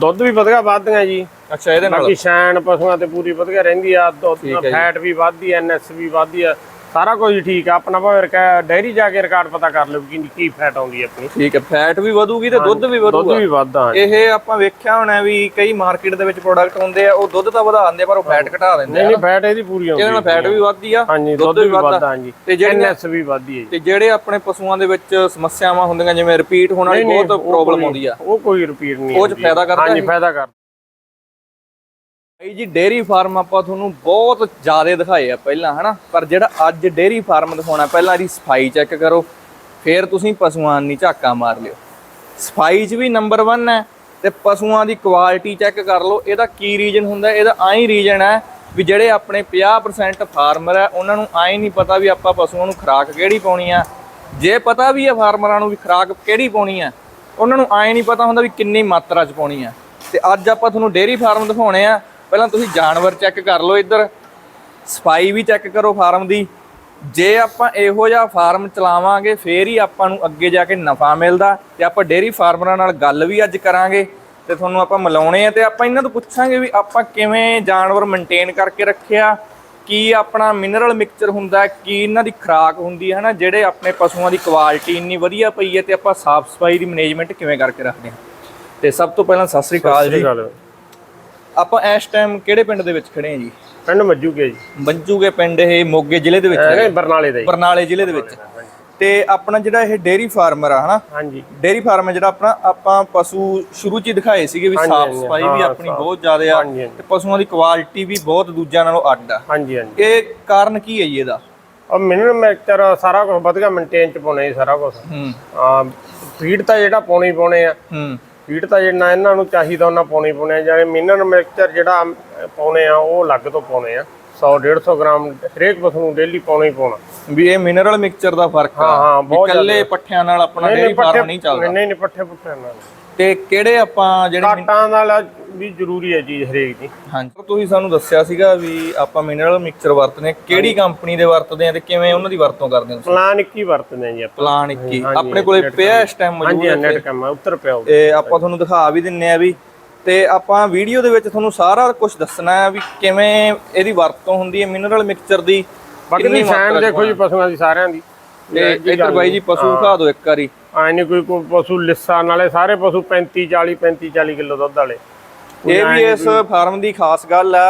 ਦੁੱਧ ਵੀ ਵਧੀਆ ਵੱਧਦੀਆਂ ਜੀ। ਅੱਛਾ ਇਹਦੇ ਨਾਲ? ਬਾਕੀ ਸ਼ੈਨ ਪਸ਼ੂਆਂ ਤੇ ਪੂਰੀ ਵਧੀਆ ਰਹਿੰਦੀ ਆ ਦੁੱਧ। ਫੈਟ ਵੀ ਵੱਧਦੀ ਐ ਐਨਐਸ ਵੀ ਵੱਧਦੀ ਆ। ਸਾਰਾ ਕੁਝ ਠੀਕ ਆ ਆਪਣਾ ਭਾਵੇਂ ਰਕਾ ਡੈਰੀ ਜਾ ਕੇ ਰਿਕਾਰਡ ਪਤਾ ਕਰ ਲਓ ਕਿ ਕੀ ਫੈਟ ਆਉਂਦੀ ਆਪਣੀ। ਠੀਕ ਹੈ ਫੈਟ ਵੀ ਵਧੂਗੀ ਤੇ ਦੁੱਧ ਵੀ ਦੁੱਧ ਵਧੂਗਾ। ਵੀ ਵੱਧਦਾ ਇਹ ਆਪਾਂ ਵੇਖਿਆ ਹੋਣਾ ਵੀ ਕਈ ਮਾਰਕੀਟ ਦੇ ਵਿੱਚ ਪ੍ਰੋਡਕਟ ਹੁੰਦੇ ਆ ਉਹ ਦੁੱਧ ਤਾਂ ਵਧਾ ਦਿੰਦੇ ਪਰ ਉਹ ਫੈਟ ਘਟਾ ਦਿੰਦੇ ਨਹੀਂ ਆ ਨਹੀਂ ਫੈਟ ਇਹਦੀ ਪੂਰੀ ਆਉਂਦੀ ਇਹਦੇ ਨਾਲ ਫੈਟ ਵੀ ਵੱਧਦੀ ਆ ਹਾਂਜੀ ਦੁੱਧ ਵੀ ਵੱਧਦਾ। ਹਾਂਜੀ। ਤੇ ਐਨਐਸ ਵੀ ਵੱਧਦੀ ਹੈ ਤੇ ਜਿਹੜੇ ਆਪਣੇ ਪਸ਼ੂਆਂ ਦੇ ਵਿੱਚ ਸਮੱਸਿਆਵਾਂ ਹੁੰਦੀਆਂ ਜਿਵੇਂ ਰਿਪੀਟ ਹੋਣ ਵਾਲੀ ਬਹੁਤ ਪ੍ਰੋਬਲਮ ਆਉਂਦੀ ਆ। ਉਹ ਕੋਈ ਰਿਪੀਟ ਨਹੀਂ ਉਹ 'ਚ। ਫਾਇਦਾ ਕਰਦਾ ਹਾਂਜੀ? ਫਾਇਦਾ ਕਰ ਭਾਈ ਜੀ ਡੇਰੀ ਫਾਰਮ ਆਪਾਂ ਤੁਹਾਨੂੰ ਬਹੁਤ ਜ਼ਿਆਦਾ ਦਿਖਾਏ ਆ ਪਹਿਲਾਂ, ਹਨਾ? ਪਰ ਜਿਹੜਾ ਅੱਜ ਡੇਰੀ ਫਾਰਮ ਦਿਖਾਉਣਾ, ਪਹਿਲਾਂ ਇਹਦੀ ਸਫ਼ਾਈ ਚੈੱਕ ਕਰੋ, ਫਿਰ ਤੁਸੀਂ ਪਸ਼ੂਆਂ ਦੀ ਝਾਕਾ ਮਾਰ ਲਿਓ। ਸਫ਼ਾਈ 'ਚ ਵੀ ਨੰਬਰ 1 ਹੈ ਤੇ ਪਸ਼ੂਆਂ ਦੀ ਕੁਆਲਿਟੀ ਚੈੱਕ ਕਰ ਲਓ। ਇਹਦਾ ਕੀ ਰੀਜਨ ਹੁੰਦਾ? ਇਹਦਾ ਆਹੀ ਰੀਜਨ ਹੈ ਵੀ ਜਿਹੜੇ ਆਪਣੇ 50% ਫਾਰਮਰ ਹੈ, ਉਹਨਾਂ ਨੂੰ ਆਈ ਨਹੀਂ ਪਤਾ ਵੀ ਆਪਾਂ ਪਸ਼ੂਆਂ ਨੂੰ ਖੁਰਾਕ ਕਿਹੜੀ ਪਾਉਣੀ ਆ। ਜੇ ਪਤਾ ਵੀ ਹੈ ਫਾਰਮਰਾਂ ਨੂੰ ਵੀ ਖੁਰਾਕ ਕਿਹੜੀ ਪਾਉਣੀ ਆ, ਉਹਨਾਂ ਨੂੰ ਆਏ ਨਹੀਂ ਪਤਾ ਹੁੰਦਾ ਵੀ ਕਿੰਨੀ ਮਾਤਰਾ 'ਚ ਪਾਉਣੀ ਆ। ਤੇ ਅੱਜ ਆਪਾਂ ਤੁਹਾਨੂੰ ਡੇਰੀ ਫਾਰਮ ਦਿਖਾਉਣੇ ਆ ਪਹਿਲਾਂ ਤੁਸੀਂ ਜਾਨਵਰ ਚੈੱਕ ਕਰ ਲਓ ਇੱਧਰ। ਸਫ਼ਾਈ ਵੀ ਚੈੱਕ ਕਰੋ ਫਾਰਮ ਦੀ। ਜੇ ਆਪਾਂ ਇਹੋ ਜਿਹਾ ਫਾਰਮ ਚਲਾਵਾਂਗੇ ਫੇਰ ਹੀ ਆਪਾਂ ਨੂੰ ਅੱਗੇ ਜਾ ਕੇ ਨਫਾ ਮਿਲਦਾ ਤੇ ਆਪਾਂ ਡੇਰੀ ਫਾਰਮਰਾਂ ਨਾਲ ਗੱਲ ਵੀ ਅੱਜ ਕਰਾਂਗੇ ਤੇ ਤੁਹਾਨੂੰ ਆਪਾਂ ਮਿਲਾਉਣੇ ਆ ਤੇ ਆਪਾਂ ਇਹਨਾਂ ਤੋਂ ਪੁੱਛਾਂਗੇ ਵੀ ਆਪਾਂ ਕਿਵੇਂ ਜਾਨਵਰ ਮੇਨਟੇਨ ਕਰਕੇ ਰੱਖਿਆ ਕੀ ਆਪਣਾ ਮਿਨਰਲ ਮਿਕਸਚਰ ਹੁੰਦਾ ਕੀ ਇਹਨਾਂ ਦੀ ਖੁਰਾਕ ਹੁੰਦੀ ਹੈ ਨਾ ਜਿਹੜੇ ਆਪਣੇ ਪਸ਼ੂਆਂ ਦੀ ਕੁਆਲਿਟੀ ਇੰਨੀ ਵਧੀਆ ਪਈ ਹੈ ਤੇ ਆਪਾਂ ਸਾਫ਼ ਸਫ਼ਾਈ ਦੀ ਮੈਨੇਜਮੈਂਟ ਕਿਵੇਂ ਕਰਕੇ ਰੱਖਦੇ ਹਾਂ। ਤੇ ਸਭ ਤੋਂ ਪਹਿਲਾਂ ਸਤਿ ਸ੍ਰੀ ਅਕਾਲ ਜੀ। ਆਪਾਂ ਇਸ ਟਾਈਮ ਕਿਹੜੇ ਪਿੰਡ ਦੇ ਵਿੱਚ ਖੜੇ ਹਾਂ ਜੀ? ਪਿੰਡ ਮੱਜੂ ਕੇ ਜੀ। ਬੰਜੂਗੇ ਪਿੰਡ ਇਹ ਮੋਗੇ ਜ਼ਿਲ੍ਹੇ ਦੇ ਵਿੱਚ ਹੈ ਬਰਨਾਲੇ ਦਾ ਜੀ। ਬਰਨਾਲੇ ਜ਼ਿਲ੍ਹੇ ਦੇ ਵਿੱਚ। ਤੇ ਆਪਣਾ ਜਿਹੜਾ ਇਹ ਡੇਰੀ ਫਾਰਮਰ ਆ ਹਨਾ? ਹਾਂਜੀ। ਡੇਰੀ ਫਾਰਮ ਹੈ ਜਿਹੜਾ ਆਪਣਾ ਆਪਾਂ ਪਸ਼ੂ ਸ਼ੁਰੂ ਚ ਹੀ ਦਿਖਾਏ ਸੀਗੇ ਵੀ ਸਾਫ਼ ਸਫ਼ਾਈ ਵੀ ਆਪਣੀ। ਬਹੁਤ ਜ਼ਿਆਦਾ ਆ। ਤੇ ਪਸ਼ੂਆਂ ਦੀ ਕੁਆਲਿਟੀ ਵੀ ਬਹੁਤ ਦੂਜਿਆਂ ਨਾਲੋਂ ਅੱਡ ਆ। ਹਾਂਜੀ ਹਾਂਜੀ। ਇਹ ਕਾਰਨ ਕੀ ਹੈ ਜੀ ਇਹਦਾ? ਔਰ ਮਿਨਰਲ ਮਿਕਸਚਰ ਸਾਰਾ ਕੁਝ ਵਧੀਆ ਮੇਨਟੇਨ ਚ ਪਾਉਣੇ ਜੀ ਸਾਰਾ ਕੁਝ ਹੂੰ। ਆ ਫੀਡ ਤਾਂ ਜਿਹੜਾ ਪਾਉਣੀ ਪਾਉਣੇ ਆ। ਹੂੰ। ਫੀਡ ਤਾਂ ਜਿੰਨਾ ਇਹਨਾਂ ਨੂੰ ਚਾਹੀਦਾ ਉਹਨਾਂ ਪਾਉਣੀ ਪਾਉਣੇ ਆ। ਜਿਵੇਂ ਮਿਨਰਲ ਮਿਕਸਚਰ ਜਿਹੜਾ ਪਾਉਣੇ ਆ ਉਹ ਅਲੱਗ ਤੋਂ ਪਾਉਣੇ ਆ। 100 150 ਗ੍ਰਾਮ ਹਰੇਕ ਪਸ਼ੂ ਨੂੰ ਡੇਲੀ ਪਾਉਣਾ ਹੀ ਪਾਉਣਾ। ਵੀ ਇਹ ਮਿਨਰਲ ਮਿਕਸਚਰ ਦਾ ਫ਼ਰਕ ਆ ਹਾਂ, ਹਾਂ, ਇਕੱਲੇ ਪੱਠਿਆਂ ਨਾਲ ਆਪਣਾ ਡੇਰੀ ਫਾਰਮ ਨਹੀਂ ਚੱਲਦਾ। ਨਹੀਂ ਨਹੀਂ ਪੱਠੇ ਪੁੱਠੇ ਨਾਲ। ਤੇ ਕਿਹੜੇ ਆਪਾਂ ਜਿਹੜੇ ਕਾਟਾਂ ਨਾਲ ਵੀ ਜ਼ਰੂਰੀ ਹੈ ਚੀਜ਼ ਹਰੇਕ ਦੀ। ਹਾਂਜੀ। ਤੁਸੀਂ ਸਾਨੂੰ ਦੱਸਿਆ ਸੀਗਾ ਵੀ ਆਪਾਂ ਮਿਨਰਲ ਮਿਕਸਚਰ ਵਰਤਦੇ ਕਿਹੜੀ ਕੰਪਨੀ ਦੇ ਵਰਤਦੇ ਆ ਤੇ ਕਿਵੇਂ ਉਹਨਾਂ ਦੀ ਵਰਤੋਂ ਕਰਦੇ ਹਾਂ ਪਲਾਨ ਇੱਕ ਹੀ ਵਰਤਦੇ ਆ ਜੀ ਆਪਾਂ। ਪਲਾਨ 21 ਆਪਣੇ ਕੋਲੇ ਪਿਆ ਇਸ ਟਾਈਮ ਮੌਜੂਦ ਹਾਂਜੀ ਨੈਟ ਕੰਮ ਆ, ਉੱਤਰ ਪਿਆ ਹੋਊ। ਤੇ ਆਪਾਂ ਤੁਹਾਨੂੰ ਦਿਖਾ ਵੀ ਦਿੰਨੇ ਆ ਵੀ ਤੇ ਆਪਾਂ ਵੀਡੀਓ ਦੇ ਵਿੱਚ ਤੁਹਾਨੂੰ ਸਾਰਾ ਕੁਝ ਦੱਸਣਾ ਹੈ ਵੀ ਕਿਵੇਂ ਇਹਦੀ ਵਰਤੋਂ ਹੁੰਦੀ ਹੈ ਮਿਨਰਲ ਮਿਕਸਚਰ ਦੀ ਬਾਕੀ ਕਿੰਨੀ ਮਾਤਰਾ 'ਚ ਦੇਖੋ ਜੀ ਪਸ਼ੂਆਂ ਦੀ ਸਾਰਿਆਂ ਦੀ। ਤੇ ਇੱਧਰ ਬਾਈ ਜੀ ਪਸ਼ੂ ਦਿਖਾ ਦਿਓ ਇੱਕ ਵਾਰੀ। ਆਏ ਨਹੀਂ ਕੋਈ ਕੋਈ ਪਸ਼ੂ ਲਿੱਸਾ ਨਾਲੇ ਸਾਰੇ ਪਸ਼ੂ 35 40 35 40 ਕਿਲੋ ਦੁੱਧ ਵਾਲੇ। ਇਹ ਵੀ ਇਸ ਫਾਰਮ ਦੀ ਖਾਸ ਗੱਲ ਆ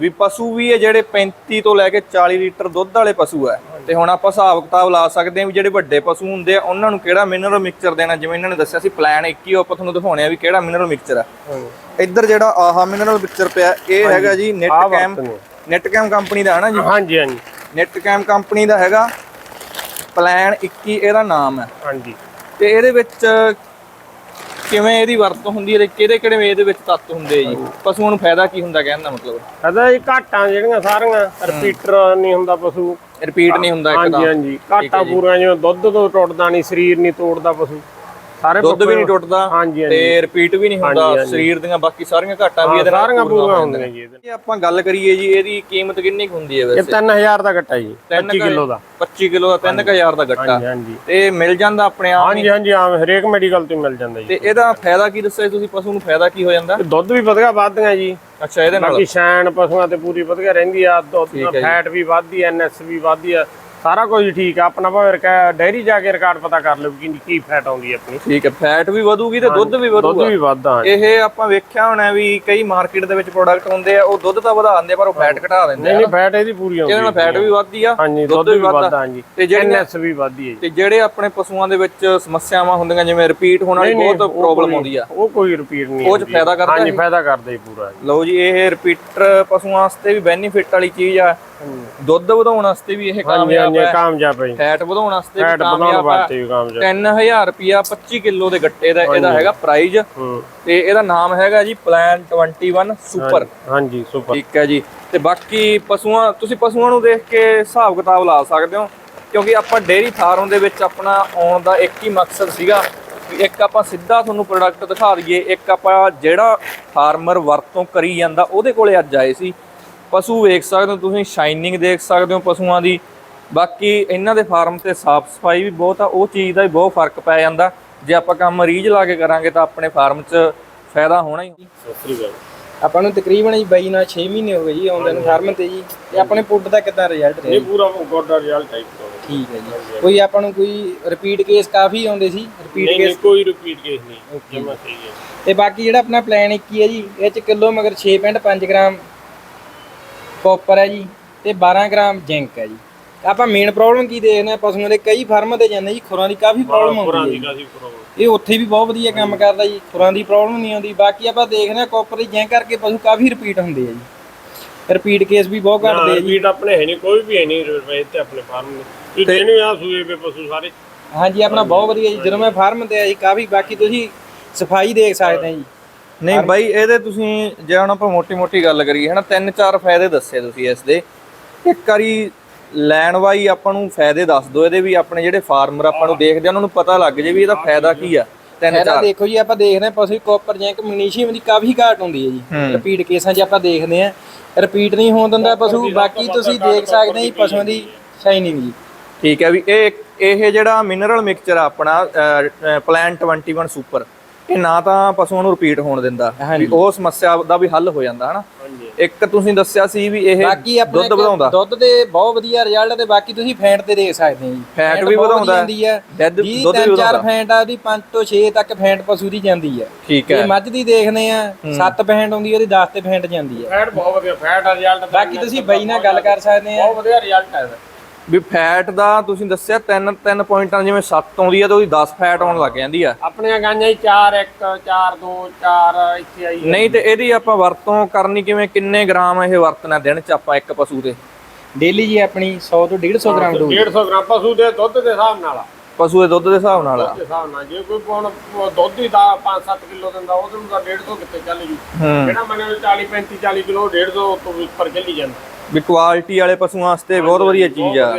ਵੀ ਪਸ਼ੂ ਵੀ ਹੈ ਜਿਹੜੇ 35 ਤੋਂ ਲੈ ਕੇ 40 ਲੀਟਰ ਦੁੱਧ ਵਾਲੇ ਪਸ਼ੂ ਆ। ਤੇ ਹੁਣ ਆਪਾਂ ਹਿਸਾਬ ਕਿਤਾਬ ਲਾ ਸਕਦੇ ਹਾਂ ਵੀ ਜਿਹੜੇ ਵੱਡੇ ਪਸ਼ੂ ਹੁੰਦੇ ਆ ਉਹਨਾਂ ਨੂੰ ਕਿਹੜਾ ਮਿਨਰਲ ਮਿਕਸਚਰ ਦੇਣਾ? ਜਿਵੇਂ ਇਹਨਾਂ ਨੇ ਦੱਸਿਆ ਸੀ ਪਲਾਨ 21 ਉਹ ਆਪਾਂ ਤੁਹਾਨੂੰ ਦਿਖਾਉਣੇ ਆ ਵੀ ਕਿਹੜਾ ਮਿਨਰਲ ਮਿਕਸਚਰ ਆ। ਇੱਧਰ ਜਿਹੜਾ ਆਹਾ ਮਿਨਰਲ ਮਿਕਸਚਰ ਪਿਆ ਇਹ ਹੈਗਾ ਜੀ ਆਹ ਨੈਟ ਕੈਮ ਵਰਤਨੇ ਨੈਟ ਕੈਮ ਕੰਪਨੀ ਦਾ ਹੈ ਨਾ ਜੀ? ਹਾਂਜੀ ਹਾਂਜੀ। ਨੈਟ ਕੈਮ ਕੰਪਨੀ ਦਾ ਹੈਗਾ। ਪਲਾਨ 21 ਇਹਦਾ ਨਾਮ ਹੈ। ਹਾਂਜੀ। ਤੇ ਇਹਦੇ ਵਿੱਚ ਕਿਵੇਂ ਇਹਦੀ ਵਰਤੋਂ ਹੁੰਦੀ ਹੈ ਤੇ ਕਿਹੜੇ ਕਿਹੜੇ ਇਹਦੇ ਵਿੱਚ ਤੱਤ ਹੁੰਦੇ ਜੀ? ਪਸ਼ੂਆਂ ਨੂੰ ਫਾਇਦਾ ਕੀ ਹੁੰਦਾ ਕਹਿਣ ਦਾ ਮਤਲਬ? ਅਦਾ ਇਹ ਘਾਟਾਂ ਜਿਹੜੀਆਂ ਸਾਰੀਆਂ ਰਿਪੀਟਰ ਨਹੀਂ ਹੁੰਦਾ ਪਸ਼ੂ। ਰਿਪੀਟ ਨਹੀਂ ਹੁੰਦਾ ਇੱਕ ਹਾਂਜੀ ਹਾਂਜੀ। ਘਾਟਾ ਪੂਰਾ ਜਿਵੇਂ ਦੁੱਧ ਤੋਂ ਟੁੱਟਦਾ ਨਹੀਂ ਸਰੀਰ ਨਹੀਂ ਤੋੜਦਾ ਪਸ਼ੂ। ਸਾਰੇ ਦੁੱਧ ਵੀ ਨਹੀਂ ਟੁੱਟਦਾ ਤੇ ਰਿਪੀਟ ਵੀ ਨਹੀਂ ਹੁੰਦਾ ਸਰੀਰ ਦੀਆਂ ਬਾਕੀ ਸਾਰੀਆਂ ਘਾਟਾਂ ਵੀ ਇਹਦੇ ਨਾਲ ਸਾਰੀਆਂ ਪੂਰੀਆਂ ਹੁੰਦੀਆਂ ਜੀ ਇਹਦੇ ਆਪਾਂ ਗੱਲ ਕਰੀਏ ਜੀ ਇਹਦੀ ਕੀਮਤ ਕਿੰਨੀ ਹੁੰਦੀ ਹੈ ਇਹ ਵੈਸੇ? 3000 ਦਾ ਗੱਟਾ ਜੀ 25 ਕਿਲੋ ਦਾ। 25 ਕਿਲੋ ਦਾ 3000 ਦਾ ਗੱਟਾ। ਹਾਂਜੀ ਹਾਂਜੀ। ਤੇ ਮਿਲ ਜਾਂਦਾ ਆਪਣੇ ਆਪ ਹਾਂਜੀ ਹਾਂਜੀ ਆਮ ਹਰੇਕ ਮੈਡੀਕਲ ਤੋਂ ਮਿਲ ਜਾਂਦਾ ਜੀ। ਤੇ ਇਹਦਾ ਫਾਇਦਾ ਕੀ ਦੱਸਿਆ ਤੁਸੀਂ? ਪਸ਼ੂ ਨੂੰ ਫਾਇਦਾ ਕੀ ਹੋ ਜਾਂਦਾ? ਇਹ ਦੁੱਧ ਵੀ ਵਧੀਆ ਵੱਧਦੀਆਂ ਜੀ। ਅੱਛਾ ਇਹਦੇ ਨਾਲ? ਬਾਕੀ ਸ਼ੈਨ ਪਸ਼ੂਆਂ ਤੇ ਪੂਰੀ ਵਧੀਆ ਰਹਿੰਦੀ ਆ ਦੁੱਧ ਫੈਟ ਵੀ ਵੱਧਦੀ ਐ ਐਨਐਸ ਵੀ ਵੱਧਦੀ ਆ। ਸਾਰਾ ਕੁਝ ਠੀਕ ਆ ਆਪਣਾ ਭਾਵੇਂ ਰਕਾ ਡੈਰੀ ਜਾ ਕੇ ਰਿਕਾਰਡ ਪਤਾ ਕਰ ਲਓ ਕਿ ਕੀ ਫੈਟ ਆਉਂਦੀ ਹੈ ਆਪਣੀ। ਠੀਕ ਹੈ ਫੈਟ ਵੀ ਵਧੂਗੀ ਤੇ ਦੁੱਧ ਵੀ ਦੁੱਧ ਵਧੂਗਾ ਵੀ ਵੱਧਦਾ ਇਹ ਆਪਾਂ ਵੇਖਿਆ ਹੋਣਾ ਵੀ ਕਈ ਮਾਰਕੀਟ ਦੇ ਵਿੱਚ ਪ੍ਰੋਡਕਟ ਹੁੰਦੇ ਆ ਉਹ ਦੁੱਧ ਤਾਂ ਵਧਾ ਦਿੰਦੇ ਆ, ਪਰ ਉਹ ਫੈਟ ਘਟਾ ਦਿੰਦੇ ਨਹੀਂ ਆ। ਨਹੀਂ ਫੈਟ ਇਹਦੀ ਪੂਰੀ ਆਉਂਦੀ ਇਹਦੇ ਨਾਲ ਫੈਟ ਵੀ ਵੱਧਦੀ ਆ ਹਾਂਜੀ ਦੁੱਧ ਵੀ ਵੱਧਦਾ। ਹਾਂਜੀ। ਤੇ ਜਿਹੜੀਆਂ ਐਨਐਸ ਵੀ ਵੱਧਦੀ ਹੈ ਜੀ। ਤੇ ਜਿਹੜੇ ਆਪਣੇ ਪਸ਼ੂਆਂ ਦੇ ਵਿੱਚ ਸਮੱਸਿਆਵਾਂ ਹੁੰਦੀਆਂ ਜਿਵੇਂ ਰਿਪੀਟ ਹੋਣ ਵਾਲੀ ਬਹੁਤ ਪ੍ਰੋਬਲਮ ਆਉਂਦੀ ਆ। ਉਹ ਕੋਈ ਰਿਪੀਟ ਨਹੀਂ ਉਹ ਚ ਫਾਇਦਾ ਕਰਦਾ ਹਾਂਜੀ ਫਾਇਦਾ ਕਰਦਾ ਜੀ ਪੂਰਾ। ਲਓ ਜੀ ਇਹ ਰਿਪੀਟਰ ਪਸ਼ੂਆਂ ਵਾਸਤੇ ਵੀ ਬੈਨੀਫਿਟ ਵਾਲੀ ਚੀਜ਼ ਆ। ਦੁੱਧ ਵਧਾਉਣ ਵਾਸਤੇ ਵੀ ਇਹ ਕਾਮਯਾਬ ਹੈ। ਕਾਮਯਾਬ ਹੈ ਜੀ। ਫੈਟ ਵਧਾਉਣ ਵਾਸਤੇ ਵੀ ਫੈਟ ਵਧਾਉਣ ਕਾਮਯਾਬ ਆ ਵਾਸਤੇ ਵੀ ਕਾਮਯਾਬ। 3000 ਰੁਪਿਆ 25 ਕਿਲੋ ਦੇ ਗੱਟੇ ਦਾ ਇਹਦਾ ਹੈਗਾ ਪ੍ਰਾਈਜ਼ ਤੇ ਇਹਦਾ ਨਾਮ ਹੈਗਾ ਜੀ ਪਲਾਨ 21 ਸੁਪਰ ਹਾਂਜੀ ਸੁਪਰ ਠੀਕ ਹੈ ਜੀ। ਤੇ ਬਾਕੀ ਪਸ਼ੂਆਂ ਤੁਸੀਂ ਪਸ਼ੂਆਂ ਨੂੰ ਦੇਖ ਕੇ ਹਿਸਾਬ ਕਿਤਾਬ ਲਾ ਸਕਦੇ ਹੋ। ਕਿਉਂਕਿ ਆਪਾਂ ਡੇਅਰੀ ਫਾਰਮ ਦੇ ਵਿੱਚ ਆਪਣਾ ਆਉਣ ਦਾ ਇੱਕ ਹੀ ਮਕਸਦ ਸੀਗਾ ਇੱਕ ਆਪਾਂ ਸਿੱਧਾ ਤੁਹਾਨੂੰ ਪ੍ਰੋਡਕਟ ਦਿਖਾ ਦਈਏ। ਇੱਕ ਆਪਾਂ ਜਿਹੜਾ ਫਾਰਮਰ ਵਰਤੋਂ ਕਰੀ ਜਾਂਦਾ ਉਹਦੇ ਕੋਲੇ ਅੱਜ ਆਏ ਸੀ। ਪਸ਼ੂ ਵੇਖ ਸਕਦੇ ਹੋ ਤੁਸੀਂ ਸ਼ਾਈਨਿੰਗ ਦੇਖ ਸਕਦੇ ਹੋ ਪਸ਼ੂਆਂ ਦੀ। ਬਾਕੀ ਇਹਨਾਂ ਦੇ ਫਾਰਮ ਤੇ ਸਾਫ਼ ਸਫ਼ਾਈ ਵੀ ਬਹੁਤ ਆ ਉਹ ਚੀਜ਼ ਦਾ ਵੀ ਬਹੁਤ ਫ਼ਰਕ ਪੈ ਜਾਂਦਾ। ਜੇ ਆਪਾਂ ਕੰਮ ਰੀਝ ਲਾ ਕੇ ਕਰਾਂਗੇ ਤਾਂ ਆਪਣੇ ਫਾਰਮ 'ਚ ਫਾਇਦਾ ਹੋਣਾ ਹੀ। ਸਤਿ ਸ੍ਰੀ ਅਕਾਲ ਆਪਾਂ ਨੂੰ ਤਕਰੀਬਨ ਜੀ ਬਾਈ ਨਾਲ 6 ਮਹੀਨੇ ਹੋ ਗਏ ਜੀ ਆਉਂਦੇ ਨੂੰ ਫਾਰਮ ਤੇ ਜੀ। ਤੇ ਆਪਣੇ ਪੁੱਟ ਦਾ ਕਿੱਦਾਂ ਰਿਜ਼ਲਟ ਰਿਹਾ? ਇਹ ਪੂਰਾ ਗੋਡਾ ਰਿਜ਼ਲਟ ਟਾਈਪ ਠੀਕ ਹੈ ਜੀ। ਕੋਈ ਆਪਾਂ ਨੂੰ ਕੋਈ ਰਿਪੀਟ ਕੇਸ ਕਾਫੀ ਆਉਂਦੇ ਸੀ? ਰਿਪੀਟ ਨਹੀਂ ਕੇਸ ਨਹੀਂ ਕੋਈ ਰਿਪੀਟ ਕੇਸ ਨਹੀਂ। ਜਮਾ ਸਹੀ ਹੈ। ਤੇ ਬਾਕੀ ਜਿਹੜਾ ਆਪਣਾ ਪਲਾਨ ਇੱਕ ਹੀ ਹੈ ਜੀ ਇਹ ਚ ਕਿਲੋ ਮਗਰ 6.5 ਗ੍ਰਾਮ ਕਾਪਰ ਹੈ ਜੀ ਤੇ 12 ਗ੍ਰਾਮ ਜ਼ਿੰਕ ਹੈ ਜੀ। ਆਪਾਂ ਮੇਨ ਪ੍ਰੋਬਲਮ ਕੀ ਦੇਖਦੇ ਆ ਪਸ਼ੂਆਂ ਦੇ ਕਈ ਫਾਰਮਾਂ ਤੇ ਜਾਂਦੇ ਜੀ ਖੁਰਾਂ ਦੀ ਕਾਫੀ ਪ੍ਰੋਬਲਮ ਪੁਰਾਂ ਆਉਂਦੀ ਹੈ ਇਹ ਉੱਥੇ ਵੀ ਬਹੁਤ ਵਧੀਆ ਕੰਮ ਕਰਦਾ ਜੀ ਖੁਰਾਂ ਦੀ ਪ੍ਰੋਬਲਮ ਨਹੀਂ ਆਉਂਦੀ। ਬਾਕੀ ਆਪਾਂ ਦੇਖਦੇ ਆ ਕਾਪਰ ਦੀ ਜ਼ਿੰਕ ਕਰਕੇ ਪਸ਼ੂ ਕਾਫੀ ਰਿਪੀਟ ਹੁੰਦੇ ਆ ਜੀ। ਰਿਪੀਟ ਕੇਸ ਵੀ ਬਹੁਤ ਘਟਦੇ ਆ ਜੀ। ਰਿਪੀਟ ਆਪਣੇ ਹੈ ਨਹੀਂ ਕੋਈ ਵੀ ਹੈ ਨਹੀਂ ਰੁਪਏ ਤੇ ਆਪਣੇ ਫਾਰਮ ਨੇ। ਤੁਸੀਂ ਜਿਹਨੂੰ ਆ ਸੂਏ ਪੇ ਪਸ਼ੂ ਸਾਰੇ। ਹਾਂਜੀ ਆਪਣਾ ਬਹੁਤ ਵਧੀਆ ਜੀ। ਜਦੋਂ ਮੈਂ ਫਾਰਮ ਤੇ ਆਈ ਕਾਫੀ ਬਾਕੀ ਤੁਸੀਂ ਸਫ਼ਾਈ ਦੇਖ ਸਕਦੇ ਆ ਜੀ। ਨਹੀਂ ਬਾਈ ਇਹਦੇ ਤੁਸੀਂ ਜੇ ਹੁਣ ਆਪਾਂ ਮੋਟੀ ਮੋਟੀ ਗੱਲ ਕਰੀਏ ਹਨਾ ਤਿੰਨ ਚਾਰ ਫਾਇਦੇ ਦੱਸੇ ਤੁਸੀਂ ਇਸ ਦੇ। ਇੱਕ ਵਾਰੀ ਲੈਣ ਵਾਈ ਆਪਾਂ ਨੂੰ ਫਾਇਦੇ ਦੱਸ ਦਿਓ ਇਹਦੇ ਵੀ ਆਪਣੇ ਜਿਹੜੇ ਫਾਰਮਰ ਆਪਾਂ ਨੂੰ ਦੇਖਦੇ ਆ ਉਹਨਾਂ ਨੂੰ ਪਤਾ ਲੱਗ ਜੇ ਵੀ ਇਹਦਾ ਫਾਇਦਾ ਕੀ ਆ ਤਿੰਨ ਇਹਦਾ ਚਾਰ। ਦੇਖੋ ਜੀ ਆਪਾਂ ਦੇਖਦੇ ਆ ਪਸ਼ੂ ਕਾਪਰ ਜ਼ਿੰਕ ਮੈਗਨੀਸ਼ੀਅਮ ਦੀ ਕਾਫੀ ਘਾਟ ਹੁੰਦੀ ਹੈ ਜੀ। ਰਿਪੀਟ ਕੇਸਾਂ 'ਚ ਆਪਾਂ ਦੇਖਦੇ ਆ ਰਿਪੀਟ ਨਹੀਂ ਹੋਣ ਦਿੰਦਾ ਪਸ਼ੂ ਬਾਕੀ ਤੁਸੀਂ ਦੇਖ ਸਕਦੇ ਆ ਜੀ ਪਸ਼ੂਆਂ ਦੀ ਸ਼ਾਈਨਿੰਗ ਜੀ। ਠੀਕ ਹੈ ਵੀ ਇਹ ਇਹ ਜਿਹੜਾ ਮਿਨਰਲ ਮਿਕਸਚਰ ਆ ਆਪਣਾ ਪਲਾਨ 21 ਸੁਪਰ ਇਹ ਨਾ ਤਾਂ ਪਸ਼ੂਆਂ ਨੂੰ ਰਿਪੀਟ ਹੋਣ ਦਿੰਦਾ। ਵੀ ਉਹ ਸਮੱਸਿਆ ਦਾ ਵੀ ਹੱਲ ਹੋ ਜਾਂਦਾ ਹਨਾ? ਇੱਕ ਤੁਸੀਂ ਦੱਸਿਆ ਸੀ ਵੀ ਇਹ ਬਾਕੀ ਦੁੱਧ ਵਧਾਉਂਦਾ। ਦੁੱਧ ਦੇ ਬਹੁਤ ਵਧੀਆ ਰਿਜ਼ਲਟ ਤੇ ਬਾਕੀ ਤੁਸੀਂ ਫੈਟ ਤੇ ਦੇਖ ਸਕਦੇ ਜੀ। ਫੈਟ ਵੀ ਵਧਾਉਂਦਾ ਜਾਂਦੀ ਹੈ। ਦੁੱਧ ਵੀ ਤਿੰਨ ਚਾਰ ਵਧਾਉਂਦਾ। ਫੈਂਟ ਆ ਉਹਦੀ 5 ਤੋਂ 6 ਤੱਕ ਫੈਂਟ ਪਸ਼ੂ ਦੀ ਜਾਂਦੀ ਹੈ ਠੀਕ ਹੈ। ਮੱਝ ਦੀ ਦੇਖਦੇ ਆ 7 ਫੈਂਟ ਆਉਂਦੀ ਹੈ, ਉਹਦੀ 10 ਤੇ ਫੈਂਟ ਜਾਂਦੀ ਹੈ ਫੈਟ ਬਹੁਤ ਵਧੀਆ ਫੈਟ ਰਿਜ਼ਲਟ ਬਾਕੀ ਤੁਸੀਂ ਬਾਈ ਨਾਲ ਗੱਲ ਕਰ ਸਕਦੇ ਆ। ਬਹੁਤ ਵਧੀਆ ਰਿਜ਼ਲਟ ਹੈ ਵੀ ਫੈਟ ਦਾ ਤੁਸੀਂ ਦੱਸਿਆ ਤਿੰਨ ਤਿੰਨ ਪੁਆਇੰਟਾਂ ਜਿਵੇਂ 7 ਆਉਂਦੀ ਆ ਤੇ ਉਹਦੀ 10 ਫੈਟ ਆਉਣ ਲੱਗ ਜਾਂਦੀ ਆ। ਆਪਣੀਆਂ ਗਾਂਆਂ ਹੀ 4 1 4 2 4 ਇੱਥੇ ਆਈ ਨਹੀਂ ਤੇ ਇਹਦੀ ਆਪਾਂ ਵਰਤੋਂ ਕਰਨੀ ਕਿਵੇਂ ਕਿੰਨੇ ਗ੍ਰਾਮ ਇਹ ਵਰਤਣਾ ਦਿਨ ਚ ਆਪਾਂ ਇੱਕ ਪਸ਼ੂ ਦੇ? ਡੇਲੀ ਜੀ ਆਪਣੀ 100 ਤੋਂ 150 ਗ੍ਰਾਮ ਡੋਜ਼ 150 ਗ੍ਰਾਮ ਪਸ਼ੂ ਦੇ ਦੁੱਧ ਦੇ ਹਿਸਾਬ ਨਾਲ ਆ। ਪਸ਼ੂ ਦੇ ਦੁੱਧ ਦੇ ਹਿਸਾਬ ਨਾਲ ਆ। ਦੇ ਹਿਸਾਬ ਨਾਲ ਜੇ ਕੋਈ ਹੁਣ ਦੁੱਧ ਹੀ ਦਾ 5-7 ਕਿਲੋ ਦਿੰਦਾ ਉਹਦੇ ਨੂੰ ਤਾਂ 150 ਕਿੱਥੇ ਚੱਲ ਜੂ? ਜਿਹੜਾ ਮਨੇ 40 35 40 ਕਿਲੋ 150 ਤੋਂ ਉੱਪਰ ਚੱਲੀ ਜਾਂਦਾ। ਵੀ ਕੁਆਲਿਟੀ ਵਾਲੇ ਪਸ਼ੂਆਂ ਵਾਸਤੇ ਬਹੁਤ ਵਧੀਆ ਚੀਜ਼ ਆ।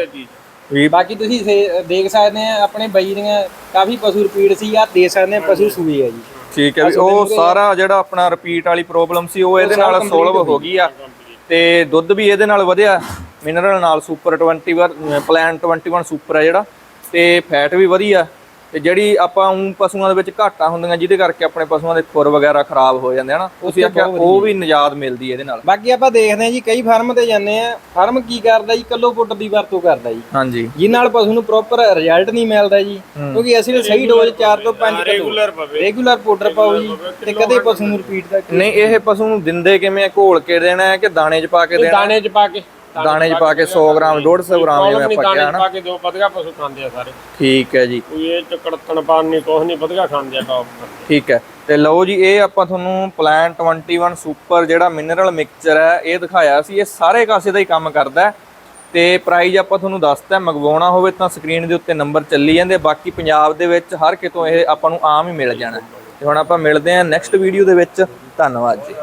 ਵੀ ਬਾਕੀ ਤੁਸੀਂ ਸੇ- ਦੇਖ ਸਕਦੇ ਆ ਆਪਣੇ ਬਾਈ ਦੀਆਂ ਕਾਫੀ ਪਸ਼ੂ ਰਿਪੀਟ ਸੀ ਆ ਦੇ ਸਕਦੇ ਆ ਪਸ਼ੂ ਸੂਏ ਆ ਜੀ। ਠੀਕ ਹੈ ਵੀ ਉਹ ਸਾਰਾ ਜਿਹੜਾ ਆਪਣਾ ਰਿਪੀਟ ਵਾਲੀ ਪ੍ਰੋਬਲਮ ਸੀ ਉਹ ਇਹਦੇ ਨਾਲ ਸੋਲਵ ਹੋ ਗਈ। ਆ। ਤੇ ਦੁੱਧ ਵੀ ਇਹਦੇ ਨਾਲ ਵਧਿਆ ਮਿਨਰਲ ਨਾਲ ਸੁਪਰ 21 ਪਲਾਨ 21 ਸੁਪਰ ਆ ਜਿਹੜਾ। ਤੇ ਫੈਟ ਵੀ ਵਧੀਆ। ਤੇ ਜਿਹੜੀ ਆਪਾਂ ਉਂ ਪਸ਼ੂਆਂ ਦੇ ਵਿੱਚ ਘਾਟਾਂ ਹੁੰਦੀਆਂ ਜਿਹਦੇ ਕਰਕੇ ਆਪਣੇ ਪਸ਼ੂਆਂ ਦੇ ਖੁਰ ਵਗੈਰਾ ਖਰਾਬ ਹੋ ਜਾਂਦੇ ਹਨਾ ਤੁਸੀਂ ਆਖਿਆ ਉਹ ਵੀ ਨਿਜਾਤ ਮਿਲਦੀ ਇਹਦੇ ਨਾਲ। ਬਾਕੀ ਆਪਾਂ ਦੇਖਦੇ ਆ ਜੀ ਕਈ ਫਾਰਮ ਤੇ ਜਾਂਦੇ ਆ। ਫਾਰਮ ਕੀ ਕਰਦਾ ਜੀ? ਕੱਲੋ ਪੁੱਟ ਦੀ ਵਰਤੋਂ ਕਰਦਾ ਜੀ। ਹਾਂਜੀ। ਜਿਸ ਨਾਲ ਪਸ਼ੂ ਨੂੰ ਪ੍ਰੋਪਰ ਰਿਜ਼ਲਟ ਨਹੀਂ ਮਿਲਦਾ ਜੀ। ਕਿਉਂਕਿ ਅਸੀਂ ਸਹੀ ਡੋਜ਼ 4 ਤੋਂ 5 ਕਿਲੋ। ਰੈਗੂਲਰ ਪਵੇ। ਰੈਗੂਲਰ ਪਾਊਡਰ ਪਾਓ ਜੀ ਤੇ ਕਦੇ ਪਸ਼ੂ ਨੂੰ ਰਿਪੀਟ ਦਾ ਨਹੀਂ ਇਹ ਪਸ਼ੂ ਨੂੰ ਦਿੰਦੇ ਕਿਵੇਂ? ਘੋਲ ਕੇ ਦੇਣਾ ਹੈ ਕਿ ਦਾਣੇ 'ਚ ਪਾ ਕੇ ਦੇਣਾ ਦਾਣੇ 'ਚ ਪਾ ਕੇ। ਦਾਣੇ 'ਚ ਪਾ ਕੇ 100 ਗ੍ਰਾਮ 150 ਗ੍ਰਾਮ ਜਿਵੇਂ ਆਪਾਂ ਦਾਣੇ ਕਿਹਾ 'ਚ ਨਾ। ਪਾ ਕੇ ਦੋ ਵਧੀਆ ਪਸ਼ੂ ਖਾਂਦੇ ਆ ਸਾਰੇ। ਠੀਕ ਹੈ ਜੀ। ਕੋਈ ਇਹ ਚ ਕੜਤਣ ਪਾਣ ਨਹੀਂ ਕੁਛ ਨਹੀਂ ਵਧੀਆ ਖਾਂਦੇ ਆ ਟੌਪ ਠੀਕ ਹੈ। ਤੇ ਲਓ ਜੀ ਇਹ ਆਪਾਂ ਤੁਹਾਨੂੰ ਪਲਾਨ 21 ਸੁਪਰ ਜਿਹੜਾ ਮਿਨਰਲ ਮਿਕਸਚਰ ਹੈ ਇਹ ਦਿਖਾਇਆ ਸੀ। ਇਹ ਸਾਰੇ ਕਾਸੇ ਦਾ ਹੀ ਕੰਮ ਕਰਦਾ ਹੈ। ਤੇ ਪ੍ਰਾਈਜ਼ ਆਪਾਂ ਤੁਹਾਨੂੰ ਦੱਸਤਾ ਮੰਗਵਾਉਣਾ ਹੋਵੇ ਤਾਂ ਸਕਰੀਨ ਦੇ ਉੱਤੇ ਨੰਬਰ ਚੱਲੀ ਜਾਂਦੇ ਬਾਕੀ ਪੰਜਾਬ ਦੇ ਵਿੱਚ ਹਰ ਕਿਤੋਂ ਇਹ ਆਪਾਂ ਨੂੰ ਆਮ ਹੀ ਮਿਲ ਜਾਣਾ ਤੇ ਹੁਣ ਆਪਾਂ ਮਿਲਦੇ ਹਾਂ ਨੈਕਸਟ ਵੀਡੀਓ ਦੇ ਵਿੱਚ। ਧੰਨਵਾਦ ਜੀ।